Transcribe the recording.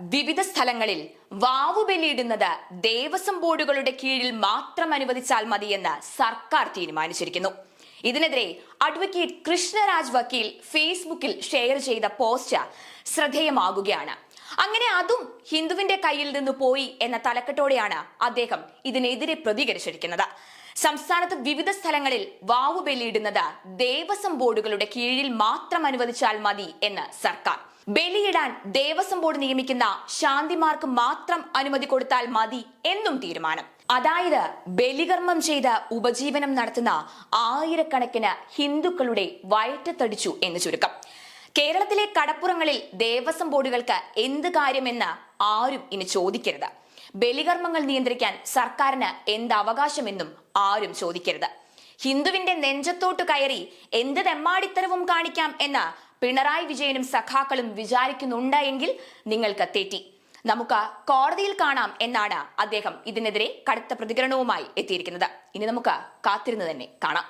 വിവിധ സ്ഥലങ്ങളിൽ വാവു ബലിയിടുന്നത് ദേവസ്വം ബോർഡുകളുടെ കീഴിൽ മാത്രം അനുവദിച്ചാൽ മതിയെന്ന് സർക്കാർ തീരുമാനിച്ചിരിക്കുന്നു. ഇതിനെതിരെ അഡ്വക്കേറ്റ് കൃഷ്ണരാജ് വക്കീൽ ഫേസ്ബുക്കിൽ ഷെയർ ചെയ്ത പോസ്റ്റ് ശ്രദ്ധേയമാകുകയാണ്. അങ്ങനെ അതും ഹിന്ദുവിന്റെ കയ്യിൽ നിന്ന് പോയി എന്ന തലക്കെട്ടോടെയാണ് അദ്ദേഹം ഇതിനെതിരെ പ്രതികരിച്ചിരിക്കുന്നത്. സംസ്ഥാനത്ത് വിവിധ സ്ഥലങ്ങളിൽ വാവു ബലിയിടുന്നത് ദേവസ്വം ബോർഡുകളുടെ കീഴിൽ മാത്രം അനുവദിച്ചാൽ മതി എന്ന് സർക്കാർ. ബലിയിടാൻ ദേവസ്വം ബോർഡ് നിയമിക്കുന്ന ശാന്തിമാർക്ക് മാത്രം അനുമതി കൊടുത്താൽ മതി എന്നും തീരുമാനം. അതായത് ബലികർമ്മം ചെയ്ത് ഉപജീവനം നടത്തുന്ന ആയിരക്കണക്കിന് ഹിന്ദുക്കളുടെ വയറ്റത്തടിച്ചു എന്ന് ചുരുക്കം. കേരളത്തിലെ കടപ്പുറങ്ങളിൽ ദേവസ്വം ബോർഡുകൾക്ക് എന്ത് കാര്യമെന്ന് ആരും ഇനി ചോദിക്കരുത്. ബലികർമ്മങ്ങൾ നിയന്ത്രിക്കാൻ സർക്കാരിന് എന്ത് അവകാശമെന്നും ആരും ചോദിക്കരുത്. ഹിന്ദുവിന്റെ നെഞ്ചത്തോട്ട് കയറി എന്ത് തെമ്മാടിത്തരവും കാണിക്കാം എന്ന് പിണറായി വിജയനും സഖാക്കളും വിചാരിക്കുന്നുണ്ട് എങ്കിൽ നിങ്ങൾക്ക് തെറ്റി. നമുക്ക് കോടതിയിൽ കാണാം എന്നാണ് അദ്ദേഹം ഇതിനെതിരെ കടുത്ത പ്രതികരണവുമായി എത്തിയിരിക്കുന്നത്. ഇനി നമുക്ക് കാത്തിരുന്ന് തന്നെ കാണാം.